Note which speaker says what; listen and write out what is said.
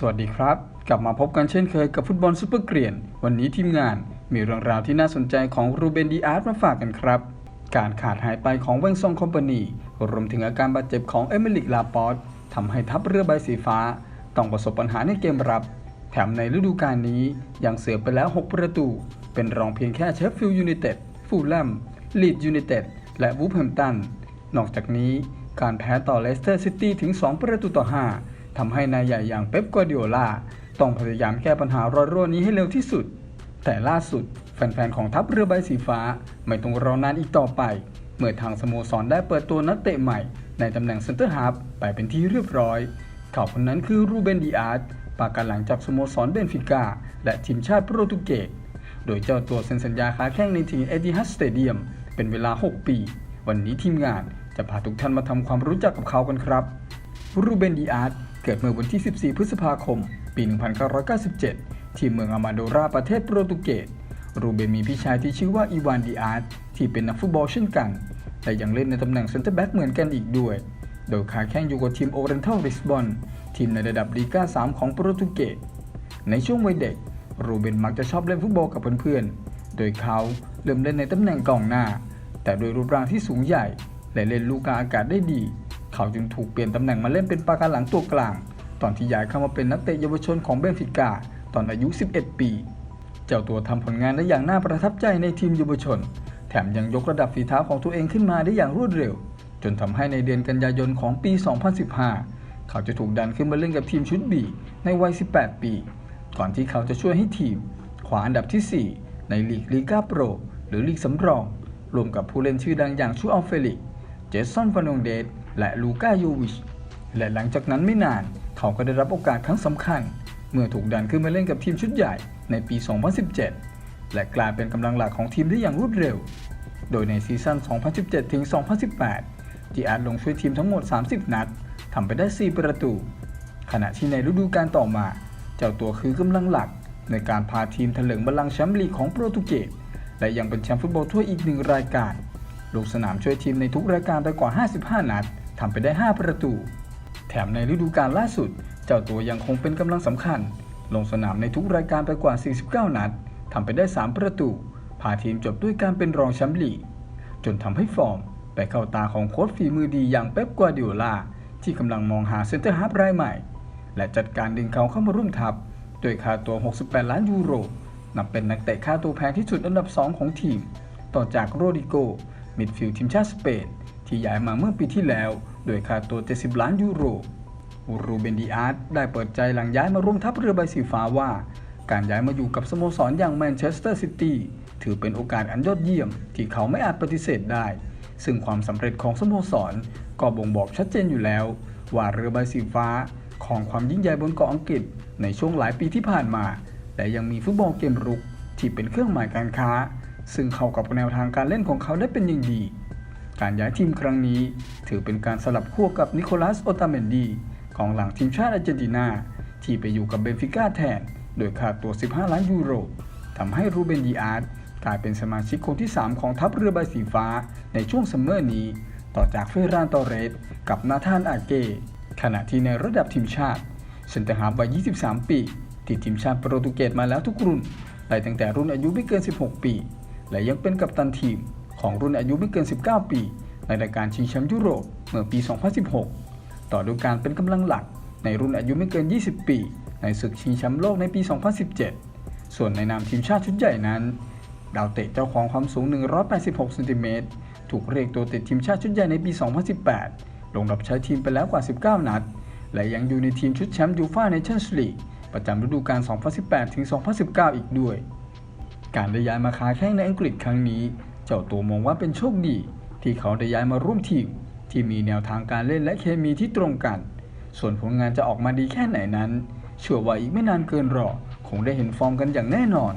Speaker 1: สวัสดีครับ กลับมาพบกันเช่นเคยกับฟุตบอลซุปเปอร์เกรียน วันนี้ทีมงานมีเรื่องราวที่น่าสนใจของรูเบนดีอาร์ตมาฝากกันครับ การขาดหายไปของเวงซองคอมพานีรวมถึงอาการบาดเจ็บของเอมิลิกลาปอตทำให้ทัพเรือใบสีฟ้า ต้องประสบปัญหาในเกมรับ แถมในฤดูกาลนี้ยังเสียไปแล้ว 6 ประตู เป็นรองเพียงแค่เชฟฟิลด์ยูไนเต็ดฟูลแลมลีดยูไนเต็ดและวูฟแฮมตันนอกจากนี้การแพ้ต่อเลสเตอร์ซิตี้ถึง 2 ประตูต่อ 5 ทำให้นายใหญ่อย่างเป๊ปกัวดิโอลาต้องพยายามแก้ปัญหารอยรั่วนี้ให้เร็วที่สุด แต่ล่าสุดแฟนๆ ของทัพเรือใบสีฟ้า ไม่ต้องรอนานอีกต่อไป เมื่อทางสโมสรได้เปิดตัวนักเตะใหม่ ในตำแหน่งเซนเตอร์ฮาฟไปเป็นที่เรียบร้อยเขาคนนั้นคือรูเบนดีอาร์ตปากกันหลังจากสโมสรเบนฟิก้าและทีมชาติโปรตุเกสโดยเจ้าตัวเซ็นสัญญาค้าแข้งในทีมเอติฮัดสเตเดียมเป็นเวลา 6 ปี วันนี้ทีมงานจะพาทุกท่านมาทำความรู้จักกับเขากันครับรูเบนดีอาร์ต เกิดเมื่อวันที่ 14 พฤษภาคม ปี 1997 ที่เมืองอามาโดราประเทศโปรตุเกส รูเบนมีพี่ชายที่ชื่อว่าอีวานดีอาร์ตที่เป็นนักฟุตบอลเช่นกันและยังเล่นในตำแหน่งเซนเตอร์แบ็กเหมือนกันอีกด้วย โดยค้าแข่งอยู่กับทีมโอเรนทัลริสบอนทีมในระดับลีกา3 ของโปรตุเกส ในช่วงวัยเด็ก รูเบนมักจะชอบเล่นฟุตบอลกับเพื่อนๆ โดยเขาเริ่มเล่นในตำแหน่งกองหน้า แต่โดยรูปร่างที่สูงใหญ่และเล่นลูกกลางอากาศได้ดี เขาจึงถูกเปลี่ยนตำแหน่งมาเล่นเป็นปาการหลังตัวกลาง ตอนที่ย้ายเข้ามาเป็นนักเตะเยาวชนของเบนฟิกาตอนอายุ 11 ปี เจ้าตัวทำผลงานได้อย่างน่าประทับใจในทีมเยาวชน แถมยังยกระดับฝีเท้าของตัวเองขึ้นมาได้อย่างรวดเร็ว จนทำให้ในเดือนกันยายนของปี 2015 เขาจะถูกดันขึ้นมาเล่นกับทีมชุดบีในวัย 18 ปี ก่อนที่เขาจะช่วยให้ทีมขวาอันดับที่ 4 ในลีกลีกาโปรหรือลีกสำรอง รวมกับผู้เล่นชื่อดังอย่างชูอัลเฟลิก เจสันฟานงเดต และลูกาโยวิช และหลังจากนั้นไม่นาน เขาก็ได้รับโอกาสครั้งสำคัญ เมื่อถูกดันขึ้นมาเล่นกับทีมชุดใหญ่ในปี 2017 และกลายเป็นกำลังหลักของทีมได้อย่างรวดเร็ว โดยในซีซั่น 2017 ถึง 2018 ที่อาร์ตลงช่วยทีมทั้งหมด 30 นัดทำไปได้ 4 ประตู ขณะที่ในฤดูกาลต่อมา เจ้าตัวคือกำลังหลัก ในการพาทีมถลึงบัลลังก์แชมป์ลีกของโปรตุเกส และยังเป็นแชมป์ฟุตบอลถ้วยอีกหนึ่งรายการลงสนามช่วยทีมในทุกรายการไปกว่า 55 นัด ทำไปได้ 5 ประตู แถมในฤดูกาลล่าสุด เจ้าตัวยังคงเป็นกำลังสำคัญ ลงสนามในทุกรายการไปกว่า 49 นัดทำไปได้ 3 ประตู พาทีมจบด้วยการเป็นรองแชมป์ลีก จนทำให้ฟอร์ม ไปเข้าตาของโค้ชฝีมือดีอย่างเป๊ปกัวร์ดิโอลา ที่กำลังมองหาเซนเตอร์ฮาร์ฟรายใหม่ และจัดการดึงเขาเข้ามาร่วมทัพโดยค่าตัว 68 ล้านยูโรนับเป็นนักเตะค่าตัวแพงที่สุดอันดับ 2 ของทีม ต่อจากโรดิโก มิดฟิลด์ทีมชาติสเปน ที่ย้ายมาเมื่อปีที่แล้ว โดยค่าตัว 70 ล้านยูโร รูเบนดีอาร์ตได้เปิดใจหลังย้ายมาร่วมทัพเรือใบสีฟ้าว่า การย้ายมาอยู่กับสโมสรอย่างแมนเชสเตอร์ซิตี้ถือเป็นโอกาสอันยอดเยี่ยม ที่เขาไม่อาจปฏิเสธได้ ซึ่งความสำเร็จของสโมสรก็บ่งบอกชัดเจนอยู่แล้ว ว่าเรือใบสีฟ้าของความยิ่งใหญ่บนเกาะอังกฤษ ในช่วงหลายปีที่ผ่านมาและยังมีฟุตบอลเกมรุกที่เป็นเครื่องหมายการค้า ซึ่งเข้ากับแนวทางการเล่นของเขาได้เป็นอย่างดี การย้ายทีมครั้งนี้ ถือเป็นการสลับขั้วกับนิโคลัสโอตาเมนดีของหลังทีมชาติอาร์เจนตินา ที่ไปอยู่กับเบนฟิก้าแทน โดยค่าตัว 15 ล้านยูโรทำให้รูเบนดีอาร์ตกลายเป็นสมาชิกคนที่ 3 ของทัพเรือใบสีฟ้าในช่วงซัมเมอร์นี้ ต่อจากเฟรานตอเรสกับนาธานอาเก ขณะที่ในระดับทีมชาติเซนเตอร์ฮาวัย 23 ปีที่ทีมชาติโปรตุเกสมาแล้วทุกรุ่นไล่ตั้งแต่รุ่นอายุไม่เกิน 16 ปี และยังเป็นกัปตันทีม ของรุ่นอายุไม่เกิน 19 ปี ในรายการชิงแชมป์ยุโรปเมื่อปี 2016 ต่อดูการเป็นกำลังหลักในรุ่นอายุไม่เกิน 20 ปี ในศึกชิงแชมป์โลกในปี 2017 ส่วนในนามทีมชาติชุดใหญ่นั้น ดาวเตะเจ้าของความสูง 186เซนติเมตรถูกเรียกตัวติดทีมชาติชุดใหญ่ในปี 2018 ลงรับใช้ทีมไปแล้วกว่า 19 นัด และยังอยู่ในทีมชุดแชมป์ยูฟ่าเนชั่นส์ลีกประจำฤดูกาล 2018-2019 อีกด้วย การได้ย้ายมาค้าแข้งในอังกฤษครั้งนี้ เจ้าตัวมองว่าเป็นโชคดี ที่เขาได้ย้ายมาร่วมทีม ที่มีแนวทางการเล่นและเคมีที่ตรงกัน ส่วนผลงานจะออกมาดีแค่ไหนนั้นเชื่อว่าอีกไม่นานเกินรอคงได้เห็นฟอร์มกันอย่างแน่นอน